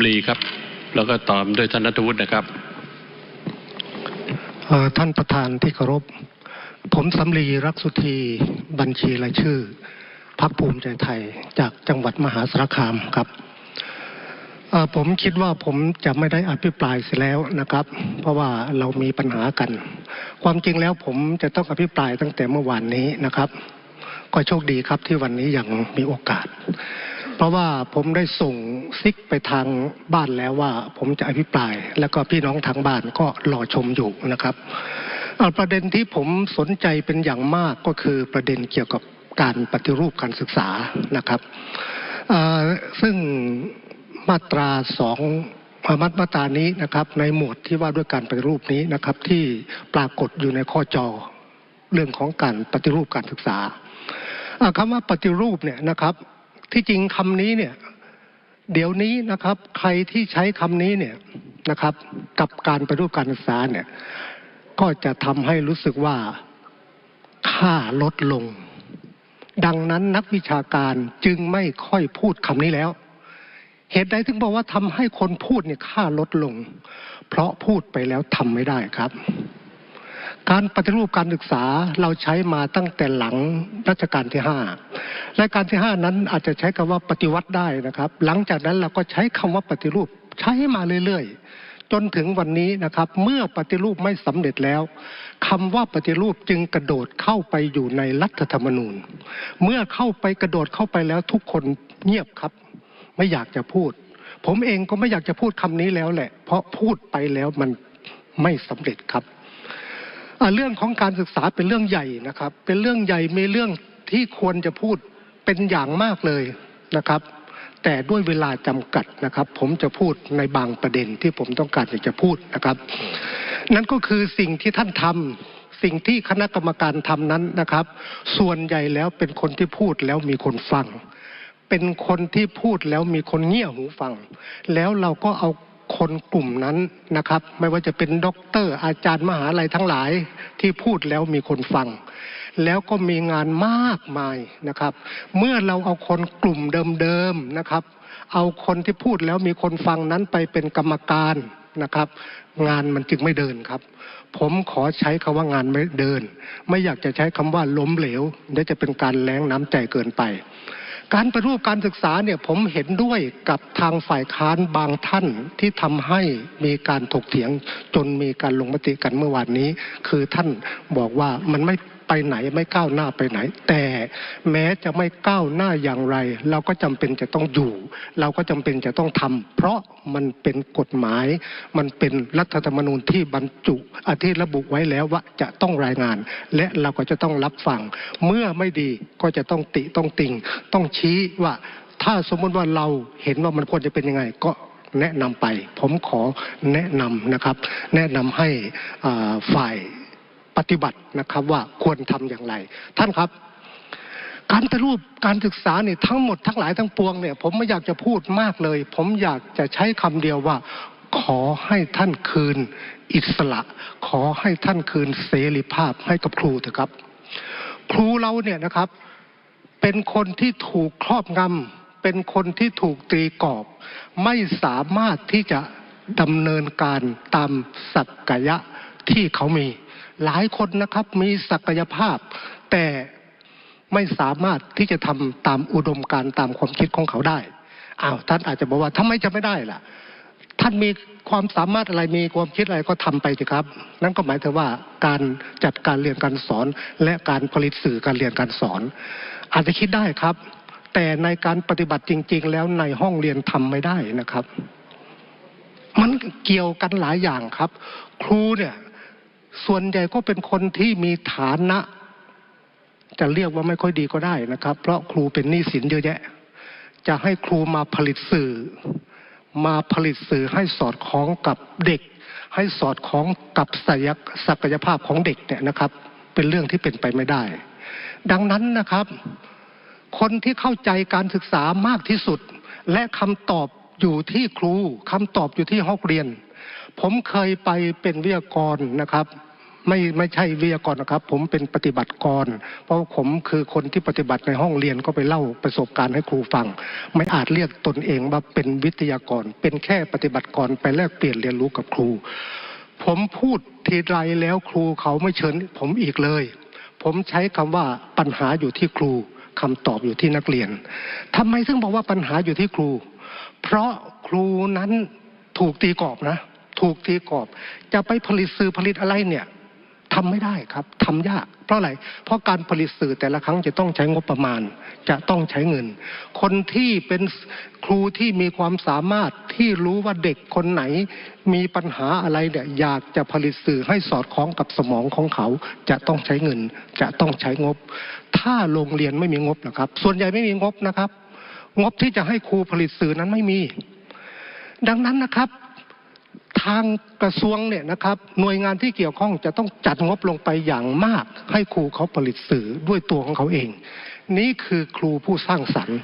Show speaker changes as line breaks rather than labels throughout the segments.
ำลีครับ แล้วก็ตามด้วยท่านนัทวุฒินะครับ
ท่านประธานที่เคารพ ผมสำลีรักสุธีบัญชีรายชื่อพักภูมิใจไทยจากจังหวัดมหาสารคามครับผมคิดว่าผมจะไม่ได้อภิปรายเสียแล้วนะครับ เพราะว่าเรามีปัญหากัน ความจริงแล้วผมจะต้องอภิปรายตั้งแต่เมื่อวานนี้นะครับ ก็โชคดีครับที่วันนี้ยังมีโอกาส เพราะว่าผมได้ส่งซิกไปทางบ้านแล้วว่าผมจะอภิปรายแล้วก็พี่น้องทางบ้านก็รอชมอยู่นะครับประเด็นที่ผมสนใจเป็นอย่างมากก็คือประเด็นเกี่ยวกับการปฏิรูปการศึกษานะครับซึ่งมาตราสองมามาตรานี้นะครับในหมวดที่ว่าด้วยการปฏิรูปนี้นะครับที่ปรากฏอยู่ในข้อจอเรื่องของการปฏิรูปการศึกษาอ่าคำว่าปฏิรูปเนี่ยนะครับ ที่จริงคำนี้เนี่ยเดี๋ยวนี้นะครับใครที่ใช้คำนี้เนี่ยนะครับ กับการปฏิรูปการศึกษาเนี่ยก็จะทำให้รู้สึกว่าค่าลดลง ดังนั้นนักวิชาการจึงไม่ค่อยพูดคำนี้แล้ว เหตุใดถึงบอกว่าทำให้คนพูดเนี่ยค่าลดลง เพราะพูดไปแล้วทำไม่ได้ครับ การปฏิรูปการศึกษาเราใช้มาตั้งแต่หลังรัชกาลที่ห้าและการที่ห้านั้นอาจจะใช้คำว่าปฏิวัติได้นะครับ หลังจากนั้นเราก็ใช้คำว่าปฏิรูปใช้มาเรื่อยๆ จนถึงวันนี้นะครับ เมื่อปฏิรูปไม่สำเร็จแล้วคำว่าปฏิรูปจึงกระโดดเข้าไปอยู่ในรัฐธรรมนูญ เมื่อเข้าไปกระโดดเข้าไปแล้วทุกคนเงียบครับ ไม่อยากจะพูด ผมเองก็ไม่อยากจะพูดคำนี้แล้วแหละ เพราะพูดไปแล้วมันไม่สำเร็จครับ เรื่องของการศึกษาเป็นเรื่องใหญ่นะครับ เป็นเรื่องใหญ่มีเรื่องที่ควรจะพูดเป็นอย่างมากเลยนะครับ แต่ด้วยเวลาจำกัดนะครับ ผมจะพูดในบางประเด็นที่ผมต้องการอยากจะพูดนะครับ นั่นก็คือสิ่งที่ท่านทำสิ่งที่คณะกรรมการทำนั้นนะครับ ส่วนใหญ่แล้วเป็นคนที่พูดแล้วมีคนฟัง เป็นคนที่พูดแล้วมีคนเงี่ยหูฟัง แล้วเราก็เอา คนกลุ่มนั้นนะครับไม่ว่าจะเป็นด็อกเตอร์อาจารย์มหาลัยทั้งหลายที่พูดแล้วมีคนฟัง แล้วก็มีงานมากมายนะครับ เมื่อเราเอาคนกลุ่มเดิมๆนะครับ เอาคนที่พูดแล้วมีคนฟังนั้นไปเป็นกรรมการนะครับ งานมันจึงไม่เดินครับ ผมขอใช้คำว่างานไม่เดิน ไม่อยากจะใช้คำว่าล้มเหลวเดี๋ยวจะเป็นการแล้งน้ำใจเกินไป การปฏิรูปการศึกษาเนี่ยผมเห็นด้วยกับทางฝ่ายค้านบางท่านที่ทำให้มีการถกเถียงจนมีการลงมติกันเมื่อวานนี้คือท่านบอกว่ามันไม่ ไปไหนไม่ก้าวหน้าไปไหน แต่แม้จะไม่ก้าวหน้าอย่างไร เราก็จำเป็นจะต้องอยู่ เราก็จำเป็นจะต้องทำเพราะมันเป็นกฎหมาย มันเป็นรัฐธรรมนูญที่บรรจุอาที่ระบุไว้แล้วว่าจะต้องรายงาน และเราก็จะต้องรับฟัง เมื่อไม่ดีก็จะต้องติต้องติง ต้องชี้ว่าถ้าสมมติว่าเราเห็นว่ามันควรจะเป็นยังไงก็แนะนำไป ผมขอแนะนำนะครับ แนะนำให้ฝ่าย ปฏิบัตินะครับว่าควรทำอย่างไร ท่านครับ การปฏิรูปการศึกษาเนี่ยทั้งหมดทั้งหลายทั้งปวงเนี่ย ผมไม่อยากจะพูดมากเลย ผมอยากจะใช้คำเดียวว่า ขอให้ท่านคืน อิสระ ขอให้ท่านคืนเสรีภาพให้กับครูเถอะครับ ครูเราเนี่ยนะครับ เป็นคนที่ถูกครอบงำเป็นคนที่ถูกตีกรอบ ไม่สามารถที่จะดำเนินการตามศักยะที่เขามี หลายคนนะครับมีศักยภาพ แต่ไม่สามารถที่จะทำตามอุดมการตามความคิดของเขาได้อ้าวท่านอาจจะบอกว่าทำไมจะไม่ได้ล่ะ ท่านมีความสามารถอะไรมีความคิดอะไรก็ทำไปสิครับ นั่นก็หมายถึงว่าการจัดการเรียนการสอน และการผลิตสื่อการเรียนการสอน อาจจะคิดได้ครับ แต่ในการปฏิบัติจริง ๆ แล้วในห้องเรียนทำไม่ได้นะครับ มันเกี่ยวกันหลายอย่างครับ ครูเนี่ย ส่วนใหญ่ก็เป็นคนที่มีฐานะ จะเรียกว่าไม่ค่อยดีก็ได้นะครับ เพราะครูเป็นหนี้สินเยอะแยะ จะให้ครูมาผลิตสื่อ มาผลิตสื่อให้สอดคล้องกับเด็ก ให้สอดคล้องกับศักยภาพของเด็กเนี่ยนะครับ เป็นเรื่องที่เป็นไปไม่ได้ ดังนั้นนะครับ คนที่เข้าใจการศึกษามากที่สุด และคำตอบอยู่ที่ครูคำตอบอยู่ที่ห้องเรียน ผมเคยไปเป็นวิทยากรนะครับ ไม่ไม่ใช่วิทยากรนะครับ ผมเป็นปฏิบัติกร เพราะผมคือคนที่ปฏิบัติในห้องเรียนก็ไปเล่าประสบการณ์ให้ครูฟัง ไม่อาจเรียกตนเองว่าเป็นวิทยากร เป็นแค่ปฏิบัติกรไปแลกเปลี่ยนเรียนรู้กับครู ผมพูดทีไรแล้วครูเขาไม่เชิญผมอีกเลย ผมใช้คำว่าปัญหาอยู่ที่ครูคำตอบอยู่ที่นักเรียนทำไมถึงบอกว่าปัญหาอยู่ที่ครู เพราะครูนั้นถูกตีกรอบนะ ถูกตีกรอบ จะไปผลิตสื่อผลิตอะไรเนี่ย ทำไม่ได้ครับทำยาก เพราะอะไร เพราะการผลิตสื่อแต่ละครั้งจะต้องใช้งบประมาณ จะต้องใช้เงิน คนที่เป็นครูที่มีความสามารถที่รู้ว่าเด็กคนไหน มีปัญหาอะไรเนี่ยอยากจะผลิตสื่อให้สอดคล้องกับสมองของเขา จะต้องใช้เงิน จะต้องใช้งบ ถ้าโรงเรียนไม่มีงบนะครับ ส่วนใหญ่ไม่มีงบนะครับ งบที่จะให้ครูผลิตสื่อนั้นไม่มี ดังนั้นนะครับ ทางกระทรวงเนี่ยนะครับหน่วยงานที่เกี่ยวข้องจะต้องจัดงบลงไปอย่างมาก ให้ครูเขาผลิตสื่อด้วยตัวของเขาเอง นี่คือครูผู้สร้างสรรค์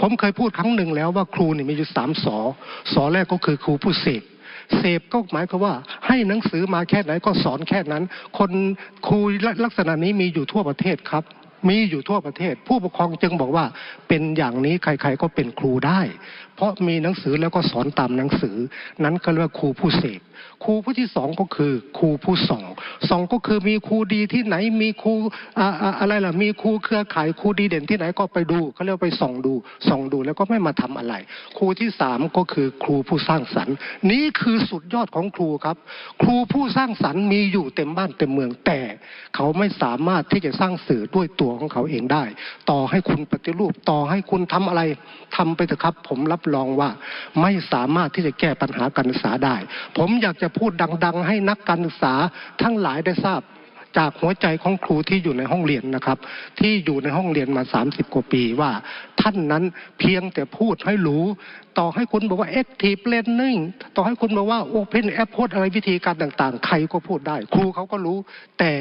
ผมเคยพูดครั้งหนึ่งแล้วว่าครูนี่มีอยู่สามสอสอแรกก็คือครูผู้เสพเสพก็หมายความว่าให้หนังสือมาแค่ไหนก็สอนแค่นั้น คนครูลักษณะนี้มีอยู่ทั่วประเทศครับ มีอยู่ทั่วประเทศ ผู้ปกครองจึงบอกว่าเป็นอย่างนี้ใครๆก็เป็นครูได้ เพราะมีหนังสือแล้วก็สอนตามหนังสือ นั้นก็เรียกว่าครูผู้เสพครูผู้ที่สองก็คือครูผู้ส่องส่องก็คือมีครูดีที่ไหนมีครูอ่าอ่าอะไรล่ะมีครูเครือข่ายครูดีเด่นที่ไหนก็ไปดูเขาเรียกไปส่องดูส่องดูแล้วก็ไม่มาทำอะไร ครูที่สามก็คือครูผู้สร้างสรรค์ นี่คือสุดยอดของครูครับ ครูผู้สร้างสรรค์มีอยู่เต็มบ้านเต็มเมืองแต่ เขาไม่สามารถที่จะสร้างสื่อด้วยตัวของเขาเองได้ ต่อให้คุณปฏิรูปต่อให้คุณทำอะไรทำไปเถอะครับ ผมรับรองว่าไม่สามารถที่จะแก้ปัญหาการศึกษาได้ ผมอยากจะพูดดัง ๆ ให้นักการศึกษาทั้งหลายได้ทราบจากหัวใจของครูที่อยู่ในห้องเรียนนะครับ ที่อยู่ในห้องเรียนมา 30 กว่าปีว่า ท่านนั้นเพียงแต่พูดให้รู้ ต่อให้คุณบอกว่า active learning ต่อให้คุณบอกว่า open approach อะไรวิธีการต่างๆ ใครก็พูดได้ ครูเขาก็รู้ แต่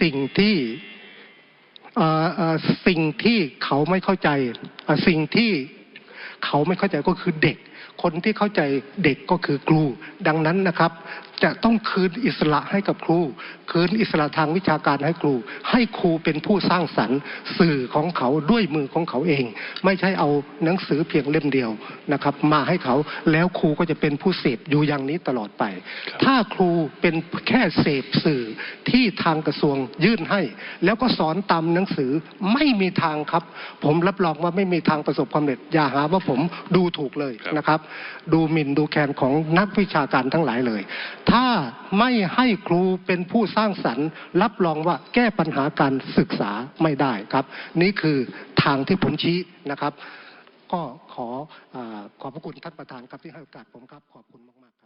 สิ่งที่ สิ่งที่เขาไม่เข้าใจสิ่งที่เขาไม่เข้าใจก็คือเด็ก คนที่เข้าใจเด็กก็คือครูดังนั้นนะครับ จะต้องคืนอิสระให้กับครู คืนอิสระทางวิชาการให้ครู ให้ครูเป็นผู้สร้างสรรค์ สื่อของเขาด้วยมือของเขาเอง ไม่ใช่เอาหนังสือเพียงเล่มเดียวนะครับ มาให้เขาแล้วครูก็จะเป็นผู้เสพอยู่อย่างนี้ตลอดไป ถ้าครูเป็นแค่เสพสื่อที่ทางกระทรวงยื่นให้ แล้วก็สอนตามหนังสือไม่มีทางครับ ผมรับรองว่าไม่มีทางประสบความสำเร็จอย่าหาว่าผมดูถูกเลย
ครับ
นะครับดูหมิ่นดูแคลนของนักวิชาการทั้งหลายเลย ถ้าไม่ให้ครูเป็นผู้สร้างสรรค์ รับรองว่าแก้ปัญหาการศึกษาไม่ได้ครับ นี่คือทางที่ผมชี้นะครับ ก็ขออขอบพระคุณท่านประธานครับที่ให้โอกาสผมครับ ขอบคุณมากๆครับ